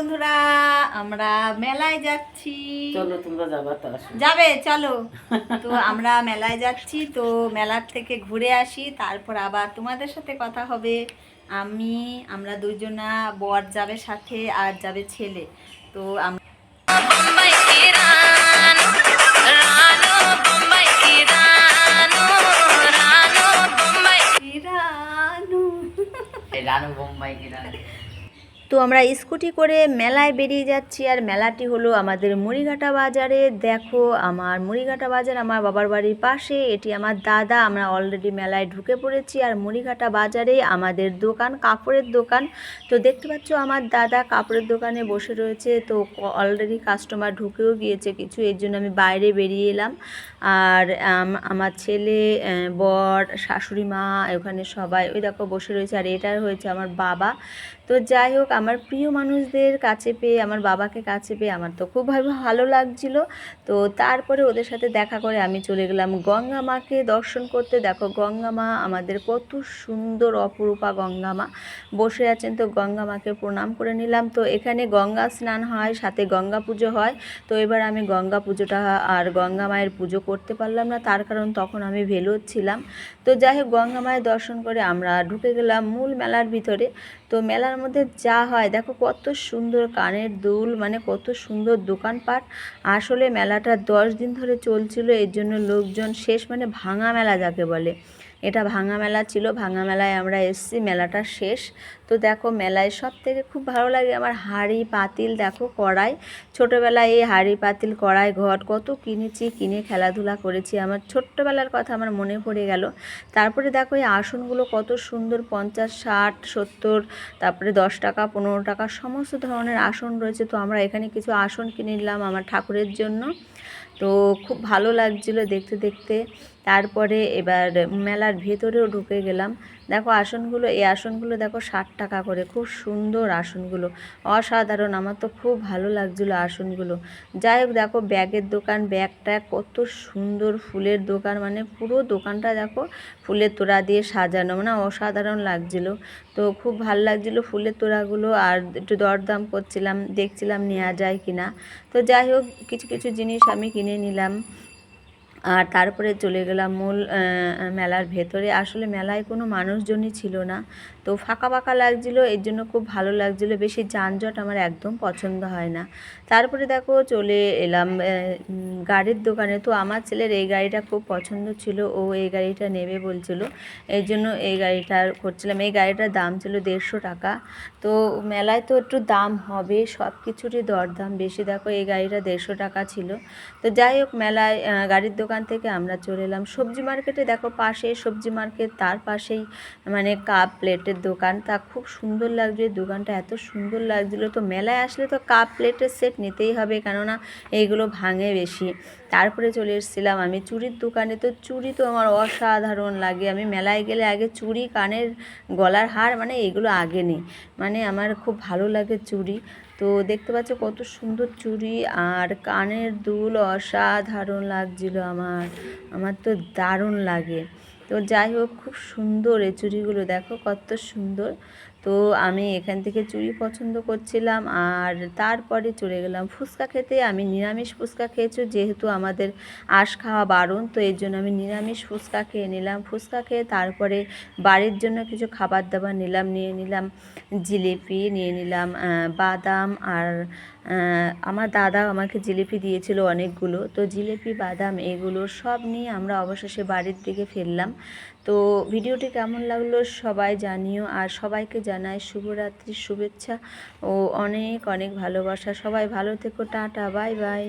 বন্ধুরা আমরা মেলায় যাচ্ছি। চলো তোমরা যাবা তো যাবে চলো। তো আমরা মেলায় যাচ্ছি তো মেলার থেকে ঘুরে আসি তারপর আবার তোমাদের সাথে কথা হবে। আমি আমরা দুজনা বর যাবে সাথে আর যাবে ছেলে। তো আমরা রানু বোম্বাই কি তো আমরা স্কুটি করে মেলায় বেরিয়ে যাচ্ছি আর মেলাটি হলো আমাদের মুড়িঘাটা বাজারে। দেখো, আমার মুড়িঘাটা বাজার আমার বাবার বাড়ির পাশে। এটি আমার দাদা, আমরা অলরেডি মেলায় ঢুকে পড়েছি। আর মুড়িঘাটা বাজারে আমাদের দোকান, কাপড়ের দোকান। তো দেখতে পাচ্ছ, আমার দাদা কাপড়ের দোকানে বসে রয়েছে। তো অলরেডি কাস্টমার ঢুকেও গিয়েছে কিছু, এর জন্য আমি বাইরে বেরিয়ে এলাম। আর আমার ছেলে বর, শাশুড়ি মা, ওখানে সবাই ওই দেখো বসে রয়েছে। আর এটা হয়েছে আমার বাবা। তো যাই হোক আমার প্রিয় মানুষদের কাছে পেয়ে, আমার বাবাকে কাছে পেয়ে আমার তো খুব ভালো লাগছিল। তো তারপরে ওদের সাথে দেখা করে আমি চলে গেলাম গঙ্গা মাকে দর্শন করতে। দেখো গঙ্গা মা আমাদের কত সুন্দর, অপরূপা গঙ্গা মা। বসে আছেন তো গঙ্গা মাকে প্রণাম করে নিলাম। তো এখানে গঙ্গা স্নান হয়, সাথে গঙ্গা পুজো হয়। তো এবার আমি গঙ্গা পুজোটা আর গঙ্গা মায়ের পুজো করতে পারলাম না, তার কারণ তখন আমি ভেলোর ছিলাম। তো যাই হোক গঙ্গা মায়ের দর্শন করে আমরা ঢুকে গেলাম মূল মেলার ভিতরে। তো মেলার মধ্যে যা হয়। দেখো কত সুন্দর কানের দুল মানে কত সুন্দর দোকানপাট। আসলে মেলাটা দশ দিন ধরে চলছিল, এর জন্য লোকজন শেষ মানে ভাঙা মেলা যাকে বলে। এটা ভাঙা মেলা ছিল, ভাঙা মেলায় আমরা এসেছি, মেলাটা শেষ। তো দেখো মেলায় সব থেকে খুব ভালো লাগে আমার হাঁড়ি, পাতিল, দেখো কড়াই। ছোটোবেলায় এই হাঁড়ি, পাতিল, কড়াই, ঘট কত কিনেছি, কিনে খেলাধুলা করেছি। আমার ছোট্টবেলার কথা আমার মনে পড়ে গেল। তারপরে দেখো এই আসনগুলো কত সুন্দর, পঞ্চাশ, ষাট, সত্তর, তারপরে দশ টাকা, পনেরো টাকা, সমস্ত ধরনের আসন রয়েছে। তো আমরা এখানে কিছু আসন কিনে নিলাম আমার ঠাকুরের জন্য। তো খুব ভালো লাগছিল দেখতে দেখতে। তারপরে এবার মেলার ভেতরেও ঢুকে গেলাম। দেখো আসনগুলো, এই আসনগুলো দেখো ষাট টাকা করে। খুব সুন্দর আসনগুলো। অসাধারণ। আমার তো খুব ভালো লাগছিল আসনগুলো। যাই হোক, দেখো ব্যাগের দোকান ব্যাগটা কত সুন্দর ফুলের দোকান। মানে পুরো দোকানটা দেখো ফুলের তোড়া দিয়ে সাজানো। মানে অসাধারণ লাগছিল। তো খুব ভালো লাগছিল ফুলের তোড়াগুলো। আর একটু দরদাম করছিলাম, দেখছিলাম নেওয়া যায় কি না তো যাই হোক, কিছু কিছু জিনিস আমি কিনে নিলাম। আর তারপরে চলে গেলাম মূল মেলার ভেতরে। আসলে মেলায় কোনো মানুষজনই ছিল না। তো ফাঁকা ফাঁকা লাগছিল, এর জন্য খুব ভালো লাগছিল। বেশি যানজট আমার একদম পছন্দ হয় না। তারপরে দেখো চলে এলাম গাড়ির দোকানে। তো আমার ছেলের এই গাড়িটা খুব পছন্দ ছিল, ও এই গাড়িটা নেবে বলছিল। এই জন্য এই গাড়িটা করছিলাম। এই গাড়িটার দাম ছিল দেড়শো টাকা। তো মেলায় তো একটু দাম হবে, সব কিছুরই দরদাম বেশি। দেখো এই গাড়িটা দেড়শো টাকা ছিল। তো যাই হোক, মেলায় গাড়ির দোকান থেকে আমরা চলে এলাম। সবজি মার্কেটে দেখো পাশে, সবজি মার্কেট তার পাশেই মানে কাপ প্লেটের দোকান। তা খুব সুন্দর লাগছে, দোকানটা এত সুন্দর লাগছিল। তো মেলায় আসলে তো কাপ প্লেটের সেট নিতেই হবে, কেননা এইগুলো ভাঙে বেশি। তারপরে চলে এসেছিলাম আমি চুড়ির দোকানে। তো চুড়ি তো আমার অসাধারণ লাগে। আমি মেলায় গেলে আগে চুড়ি কানের গলার হার মানে এগুলো আগে নেই। মানে আমার খুব ভালো লাগে চুড়ি তো দেখতে পাচ্ছ কত সুন্দর চুড়ি আর কানের দুল অসাধারণ লাগছিল আমার। আমার তো দারুণ লাগে। তো যাই হোক, খুব সুন্দর এই চুড়িগুলো। দেখো কত সুন্দর। তো আমি এখান থেকে চুড়ি পছন্দ করছিলাম আর তারপরে চলে গেলাম ফুচকা খেতে। আমি নিরামিষ ফুচকা খেয়েছি, যেহেতু আমাদের আঁশ খাওয়া বারণ, তো এর জন্য আমি নিরামিষ ফুচকা খেয়ে নিলাম। ফুচকা খেয়ে তারপরে বাড়ির জন্য কিছু খাবার দাবার নিলাম, নিয়ে নিলাম জিলিপি, নিয়ে নিলাম বাদাম আর আমার দাদা আমাকে জিলিপি দিয়েছিল অনেকগুলো। তো জিলিপি, বাদাম এগুলো সব নিয়ে আমরা অবশেষে বাড়ির দিকে ফেললাম তো ভিডিওটি কেমন লাগল সবাই জানিও। আর সবাইকে জানাই শুভরাত্রির শুভেচ্ছা ও অনেক অনেক ভালোবাসা। সবাই ভালো থেকো, টাটা, বাই বাই।